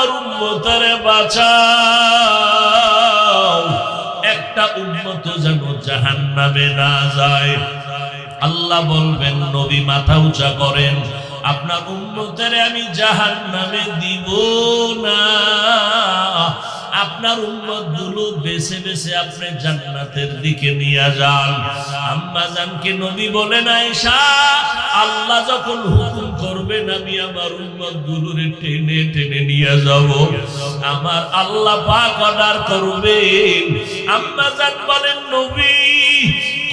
আমার উন্মতরে বাঁচাও। একটা উন্মত যেন জাহান নামে না যায়। আল্লাহ বলবেন, নবী মাথা উঁচা করেন, আপনার উন্মতের আমি জাহান নামে দিব না। আপনার উন্মতগুলো বেছে বেছে আপনি জান্নাতের দিকে নিয়ে যান। আম্মা জানকে নবী বলেন আয়েশা আল্লাহ যখন হুকুম করবেন আমি আমার উন্মত গুলোরে টেনে টেনে নিয়ে যাব। আমার আল্লাহ পাক অর্ডার করবেন। আম্মা জান বলেন, নবী,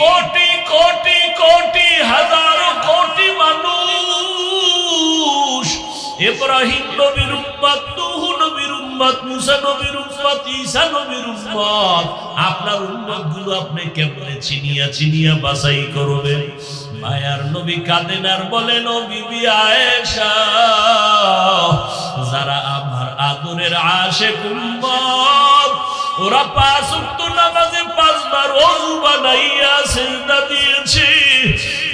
কোটি কোটি কোটি, হাজারো কোটি মানুষ ইব্রাহিম নবীর উম্মত, নূহ নবীর উম্মত, মুসা নবীর আপনারগুলো আপনি কেমনে চিনিয়া চিনিয়া করবেন? মায়ার নবী কাঁদেন আর বলেন যারা আমার আদরের ওরা পাঁচ উক্ত নামাজে পাঁচবার অজু বানাইয়া সেজদা দিয়েছে।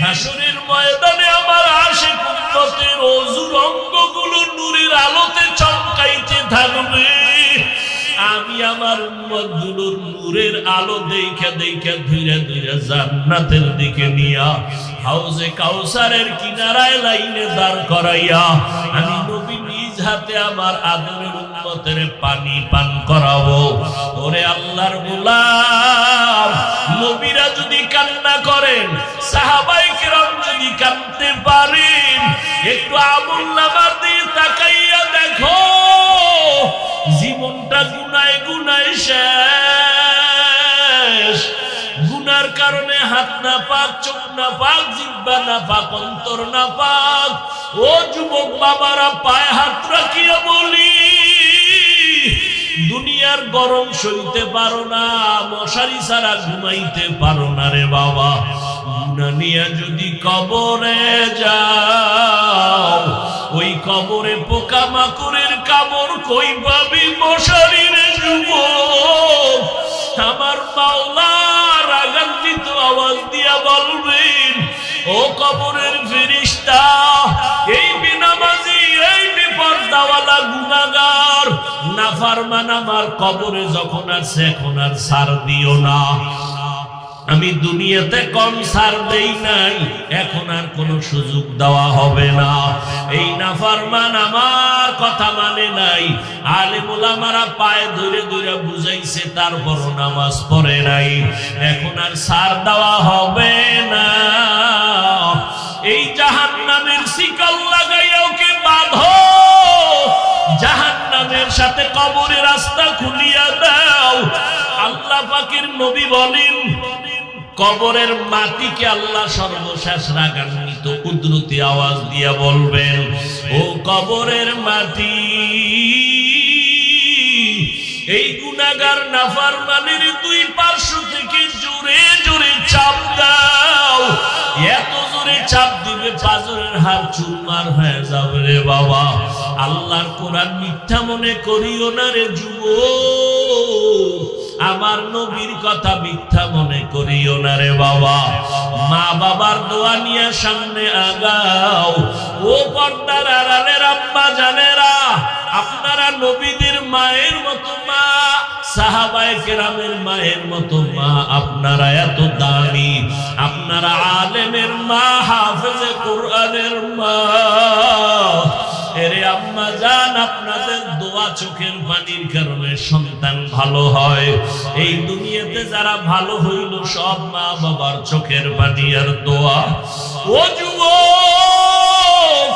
হাসুরের ময়দানে আমার আশে উম্মতের অজুর অঙ্গগুলো নূরের আলোতে আমার উম্মতগুলোর নূরের আলো দেখা দেখা ধীরে ধীরে জান্নাতের দিকে নিয়া হাউজে কাউসারের কিনারায় লাইনে দাঁড় করাইয়া আমি নবী নিজ হাতে আমার আদরের উম্মতের পানি পান করাবো। ওরে আল্লাহর গোলাম, নবীরা যদি কান্না করেন, সাহাবাই কেরাম যদি কাঁদতে পারেন, একটু আমল নামার দিয়ে তাকাইয়া গুনায় শেষ। গুনার কারণে হাত না পাক, চোখ না পাক, জিব্বা না পাক, অন্তর না পাক। ও যুবক বাবারা হাত বলি। দুনিয়ার গরম সইতে পারো না, মশারি ছাড়া ঘুমাইতে পারো না রে বাবা। গুনা নিয়ে যদি কবরে যাও, ওই কবরে পোকা মাকড়ের কামড় কই পাবি মশারির যুবক আমার মাওলা রাগান্বিত আওয়াজ দিয়া বলবেন, ও কবরের ফিরিস্তা এই বিনামাজি, এই বিপর্দাওয়ালা গুনাগার নাফারমান আমার কবরে যখন আছে এখন আর সার দিও না। আমি দুনিয়াতে কম সার দেই নাই, এখন আর কোনো সুযোগ দেওয়া হবে না। এই নাফারমান আমার কথা মানে নাই আলেমুলামারা পায়ে ধরে ধরে বুঝাইছে তারপর নামাজ পড়ে নাই, এখন আর সার দেওয়া হবে না। এই জাহান নামের শিকল লাগাইয়া ওকে বাঁধো? জাহান নামের সাথে কবরের রাস্তা খুলিয়া দাও। আল্লাহ পাকের নবী বলেন কবরের মাটিকে আল্লাহ সর্বশেষ রাগান্বিত কুদরতি আওয়াজ দিয়া বলবেন, ও কবরের মাটি, এই গুনাগার নাফার মানের দুই পার্শ্ব থেকে জোরে জোরে চাপ দাও। এত জোরে চাপ দিবে পাজরের হার চুরমার হয়ে যাবে রে বাবা। আল্লাহর কোরআন মিথ্যা মনে করিও না রে যুবক। আমার নবীর কথা মিথ্যা মনে করিও না রে বাবা। মা বাবার দোয়া নিয়ে সামনে আগাও। ও পর্দার আড়ালের আম্মা জানেরা, আপনারা নবীদের মায়ের মতো মা, সাহাবায়ে কেরামের মায়ের মতো মা, আপনারা এত দামি, আপনারা আলেমের মা, হাফেজে কোরআনের মা। দোয়া চোখের পানির কারণে সন্তান ভালো হয়। এই দুনিয়াতে যারা ভালো হইল, সব মা বাবার চোখের পানি আর দোয়া। ও যুবক,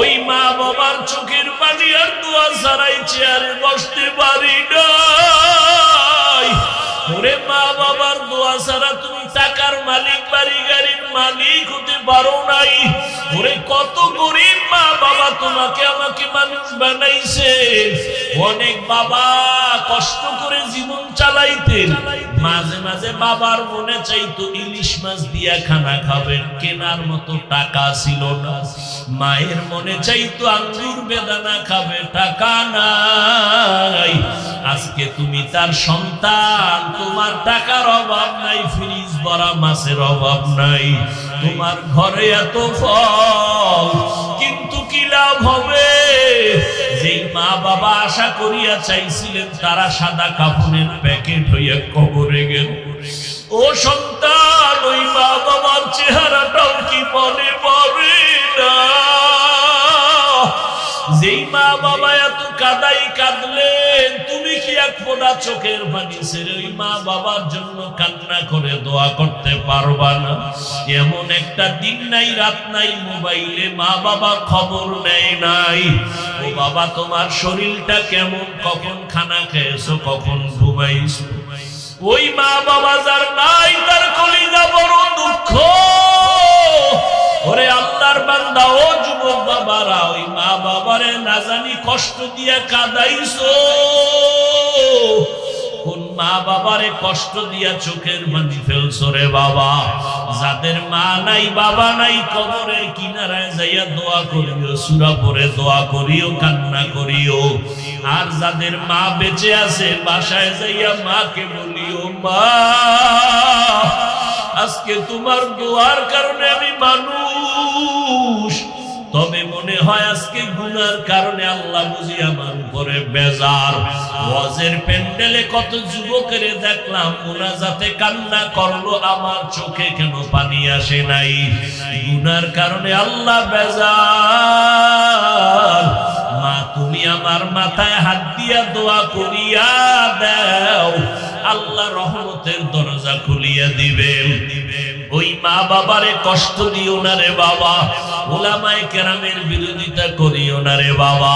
ওই মা বাবার চোখের পানি আর দোয়া ছাড়াই চেয়ারে বসতে পারি না ওরে মা বাবার দোয়া ছাড়া তুমি টাকার মালিক বাড়ি গাড়ির মালিক হতে পারো নাই। ওরে, কত গরিব মা বাবা তোমাকে আমাকে মানুষ বানাইছে। অনেক বাবা কষ্ট করে জীবন চালাইতেন। মাঝে মাঝে বাবার মনে চাইতো, ইলিশ মাছ দিয়া খানা খাবেন, কেনার মতো টাকা ছিল না। মায়ের মনে চাইতো আঙ্গুর বেদানা খাবে, টাকা নাই। আজকে তুমি তার সন্তান, তোমার টাকার অভাব নাই, ফ্রিজ ভরা মাছের অভাব নাই। তোমার ঘরে এত ফল, কিন্তু কি লাভ হবে? যে মা বাবা আশা করিয়া চাইছিলেন, তারা সাদা কাপড়ের প্যাকেট হইয়া কবরে গেল। ও সন্তান, ওই মা বাবার চেহারাটাও কি মনে মা বাবা এত কাদাই তুমি কি এক চোখের ওই মা বাবার জন্য কান্না করে দোয়া করতে পারবা না? এমন একটা দিন নাই, রাত নাই, মোবাইলে মা বাবা খবর নেয় নাই। ও বাবা, তোমার শরীরটা কেমন? কখন খানা খেয়েছো? কখন ঘুমাইছো? ওই মা বাবা যার নাই, তার কলিজা বড় দুঃখ। ওরে আল্লাহর বান্দা, ও যুবক বাবারা, ওই মা বাবারে না জানি কষ্ট কোন মা বাবারে কষ্ট দিয়া চোখের মানি ফেলছো রে বাবা? যাদের মা নাই, বাবা নাই কবরের কিনারায় যাইয়া দোয়া করিও, সুরা পরে দোয়া করিও, কান্না করিও। আর যাদের মা বেঁচে আছে, বাসায় যাইয়া মাকে বলিও, মা আজকে তোমার দোয়ার কারণে আমি মানুষ। তবে মনে হয় আজকে গুনার কারণে আল্লাহ বুঝি আমার উপরে বেজার। ওয়াজের প্যান্ডেলে কত যুবকের দেখলাম যাতে কান্না করল, আমার চোখে কেন পানি আসে নাই? গুনার কারণে আল্লাহ বেজার। মা, তুমি আমার মাথায় হাত দিয়া দোয়া করিয়া দাও। আল্লাহ রহমতের দরজা খুলিয়া দিবেন। ওই মা বাবারে কষ্ট দিও না রে বাবা। ওলামায় কেরামের বিরোধিতা করিও না রে বাবা।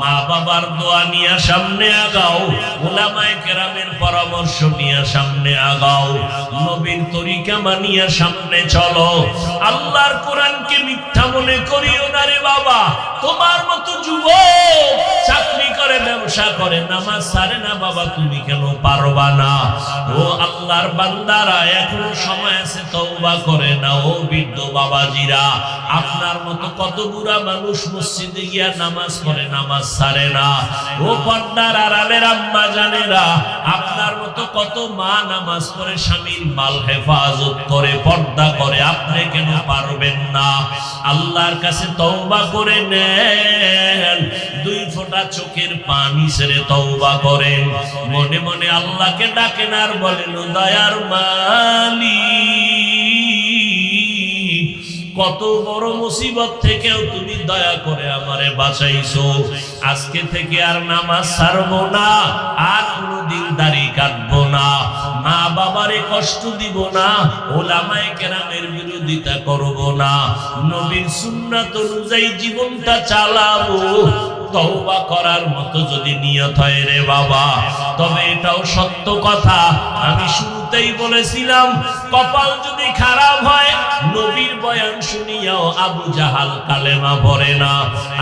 মা বাবার দোয়া নিয়ে সামনে আগাও। ওলামায় কেরামের পরামর্শ নিয়ে সামনে আগাও। নবীর তরিকা মানিয়া সামনে চলো। আল্লাহর কোরআনকে মিথ্যা মনে করিও না রে বাবা। তোমার মতো যুবক ব্যবসা করে নামাজ সারে না, বাবা, তুমি কেন পারবা না? ও আল্লাহর বান্দারা, এখনও সময় আছে, তওবা করে না ও বৃদ্ধ বাবাজিরা। আপনার মতো কত বুড়া মানুষ মসজিদে গিয়া নামাজ পড়ে, নামাজ সারে না। ও পর্দার আড়ালের আম্মা জানেরা, আপনার মতো কত মা নামাজ পড়ে, স্বামীর মাল হেফাজত করে, পর্দা করে, আপনি কেন পারবেন না? আল্লাহর কাছে তওবা করে নেন, দুই ফোঁটা চোখের পানি ছেড়ে তওবা করেন মনে মনে আল্লাহকে ডাকেন আর বলেন দয়ার মালিক, কত বড় মুসিবত থেকেও তুমি দয়া করে আমারে বাঁচাইছো। আজকে থেকে আর নামাজ ছাড়বো না, আর কোনোদিন দাড়ি কাটবো না। মা বাবারে কষ্ট দিব না, ওলামায়ে কেরামের বিরোধিতা করব না। নবীর সুন্নাত অনুযায়ী জীবনটা চালাবো তওবা করার মতো যদি নিয়ত হয় রে বাবা, তবে এটাও সত্য কথা। আমি শুরুতেই বলেছিলাম, কপাল যদি খারাপ হয়, নবীর বয়ান শুনিয়াও আবু জাহাল কালেমা পড়ে না।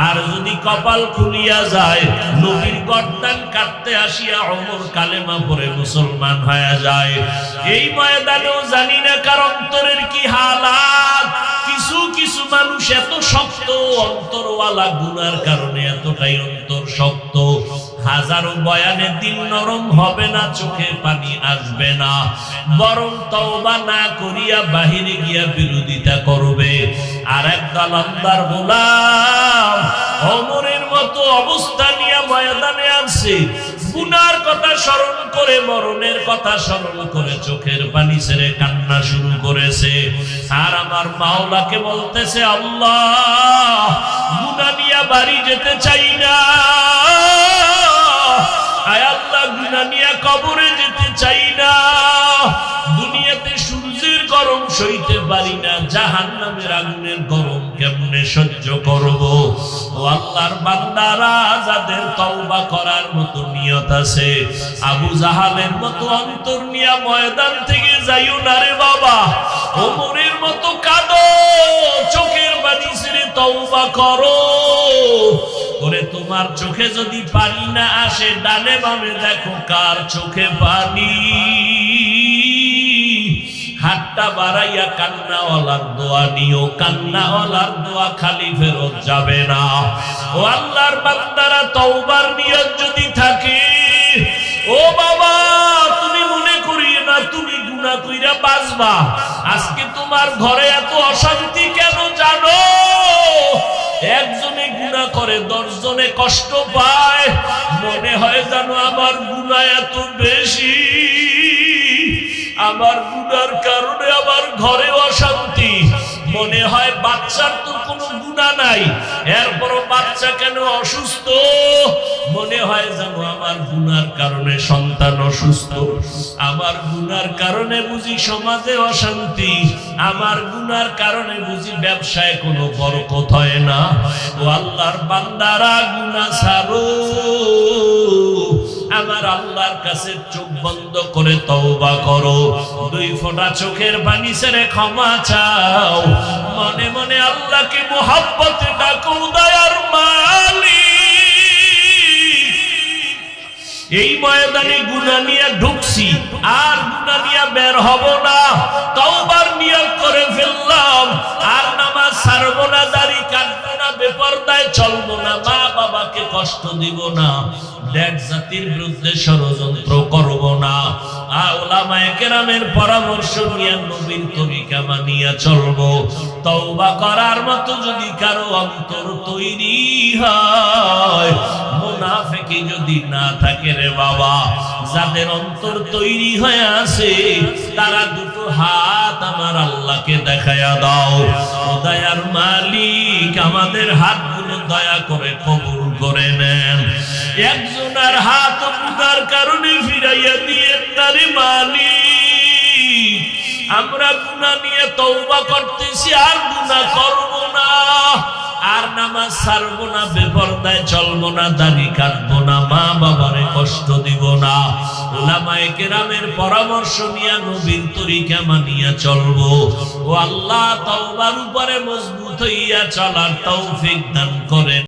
আর যদি কপাল খুলিয়া যায়, নবীর গর্দান কাটতে আসিয়া অমর কালেমা পড়ে মুসলমান হয়ে যায়। এই ময়দানেও জানি না কার অন্তরের কি হালাত। মানুষ এত শক্ত, অন্তরওয়ালা গুনার কারণে এতটাই অন্তর শক্ত। হাজারো বয়ানের দিন নরম হবে না, চোখে পানি আসবে না। বরং তওবা না করিয়া বাহিরে গিয়া বিরোধিতা করবে। আর একদল আন্দার গোলাম অমরের মতো অবস্থা নিয়ে ময়দানে আসছে। গুনার কথা স্মরণ করে, মরণের কথা স্মরণ করে, চোখের পানি ছেড়ে কান্না শুরু করেছে। আর আমার মাওলাকে বলতেছে, আল্লাহ, গুনা নিয়ে বাড়ি যেতে চাই না। আল্লাহ, গুনা নিয়ে কবরে যেতে চাই না। দুনিয়াতে সূর্যের গরম সইতে পারি না জাহান নামের আগুনের গরম কেমনে সহ্য করব? আল্লাহর বান্দারা যাদের তওবা করার মতো নিয়ত আছে, আবু জাহালের মতো অন্তর নিয়া ময়দান থেকে যাইও না রে বাবা। ওমরের মতো কাঁদো, চোখের বাড়ি ছেড়ে তওবা করো। ওরে, তোমার চোখে যদি পানি না আসে, ডানে বামে দেখো কার চোখে পানি। হাতটা বাড়াইয়া কান্নাওয়ালার দোয়া নিও। কান্নাওয়ালার দোয়া খালি ফেরত যাবে না। ও আল্লাহর বান্দারা, তওবার নিয়ত যদি থাকে, ও বাবা, তুমি মনে করিয়ে না, তুমি গুনাহ কইরা বাঁচবা। আজকে তোমার ঘরে এত অশান্তি কেন জানো? একজনে গুণা করে, দশজনে কষ্ট পায়। মনে হয় যেন আমার গুণা এত বেশি। আমার গুনার কারণে আমার ঘরে অশান্তি। মনে হয় বাচ্চার তো কোনো গুণা নাই। এরপরও বাচ্চা কেন অসুস্থ? মনে হয় যেন আমার গুনার কারণে সন্তান অসুস্থ। আমার গুনার কারণে বুঝি সমাজে অশান্তি। আমার গুনার কারণে বুঝি ব্যবসায় কোনো বরকত হয় না। ও আল্লাহর বান্দারা গুনা ছাড়ো। আমার আল্লাহর কাছে চোখ বন্ধ করে তওবা করো। দুই ফোঁটা চোখের পানি ছেড়ে ক্ষমা চাও। মনে মনে আল্লাহকে মোহাব্বতে ডাকো দয়ার মালি এই ময়দানে গুনা নিয়ে ঢুকছি, আর গুনা নিয়ে বের হব না। বেপরদায় চলবো না মা বাবাকে কষ্ট দিব না, দেখ জাতির বিরুদ্ধে ষড়যন্ত্র করব না। কেরামের পরামর্শ নিয়ে তরিকা মানিয়া চলবো। তওবা করার মতো যদি কারও অন্তর তৈরি হয় মুনাফিকি যদি না থাকে রে বাবা, যাদের অন্তর তৈরি হয়ে আছে, তারা দুটো হাত আমার আল্লাহকে দেখায়া দাও। ও দয়ার মালিক আমাদের হাতগুলো দয়া করে কবুল করে নেন। একজনের হাত গুনার কারণে ফিরাইয়া দিয়ে তারে মালিক। আমরা গুনাহ নিয়ে তওবা করতেছি, আর গুনাহ করব না। আর নামাজ ছাড়বো না, বেপরদায় চলবো না, দাড়ি কাটবো না, মা বাবারে কষ্ট দিব না। ওলামায় কেরামের পরামর্শ নিয়ে নবীর তরিকা মানিয়া চলবো। ও আল্লাহ, তওবার উপরে মজবুত হইয়া চলার তৌফিক দান করেন।